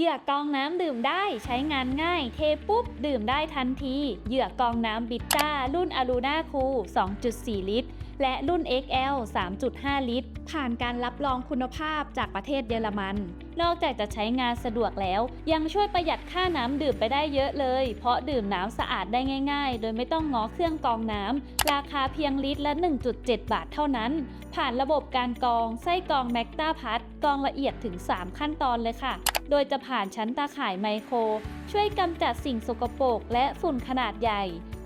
เหยื่อกองน้ำดื่มได้ใช้งานง่าย เทปุ๊บ ดื่มได้ทันที เหยื่อกองน้ำบิตต้า รุ่นอลูนาคู2.4 ลิตร และรุ่น XL 3.5 ลิตร ผ่านการรับรองคุณภาพจากประเทศเยอรมัน นอกจากจะใช้งานสะดวกแล้ว ยังช่วยประหยัดค่าน้ำดื่มไปได้เยอะเลย เพราะดื่มน้ำสะอาดได้ง่าย ๆ โดยไม่ต้องง้อเครื่องกรองน้ำราคาเพียงลิตรละ 1.7 บาทเท่านั้น ผ่านระบบการกรองไส้กรองแมกตาพัดกรองละเอียดถึง 3 ขั้นตอนเลยค่ะ โดยจะผ่านชั้นตาข่ายไมโคร ช่วยกำจัดสิ่งสกปรกและฝุ่นขนาดใหญ่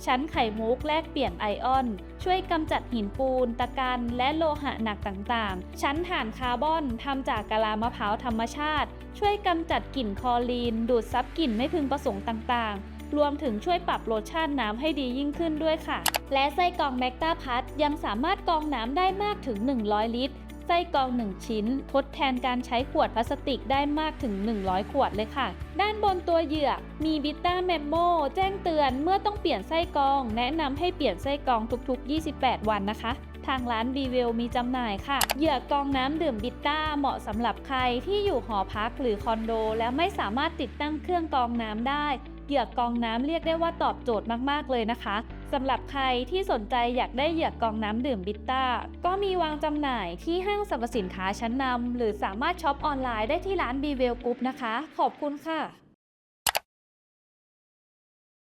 ชั้นไข่มุกแลกเปลี่ยนไอออน ช่วยกำจัดหินปูน ตะกันและโลหะหนักต่างๆ ชั้นฐานคาร์บอนทำจากกะลามะพร้าวธรรมชาติ ช่วยกำจัดกลิ่นคอรีน ดูดซับกลิ่นไม่พึงประสงค์ต่างๆ รวมถึงช่วยปรับรสชาติน้ำให้ดียิ่งขึ้นด้วยค่ะ และไส้กรองแมกตาพัทยังสามารถกรองน้ำได้มากถึง 100 ลิตร ไส้กรอง 1 ชิ้น ทดแทนการใช้ขวดพลาสติกได้มากถึง 100 ขวดเลยค่ะ ด้านบนตัวเหยือกมีบิต้าเมมโมแจ้งเตือนเมื่อต้องเปลี่ยนไส้กรอง แนะนำให้เปลี่ยนไส้กรองทุกๆ 28 วันนะคะทางร้านบีเวลมีจำหน่ายค่ะ เหยือกกองน้ำดื่มบิต้าเหมาะสำหรับใครที่อยู่หอพักหรือคอนโด และไม่สามารถติดตั้งเครื่องกองน้ำได้ เหยือกกองน้ำเรียกได้ว่าตอบโจทย์มาก ๆ เลยนะคะ สำหรับใครที่สนใจอยากได้เหยือกกองน้ำดื่มบิตต้า ก็มีวางจำหน่ายที่ห้างสรรพสินค้าชั้นนำหรือสามารถช็อปออนไลน์ได้ที่ร้านบีเวลกรุ๊ปนะคะ ขอบคุณค่ะ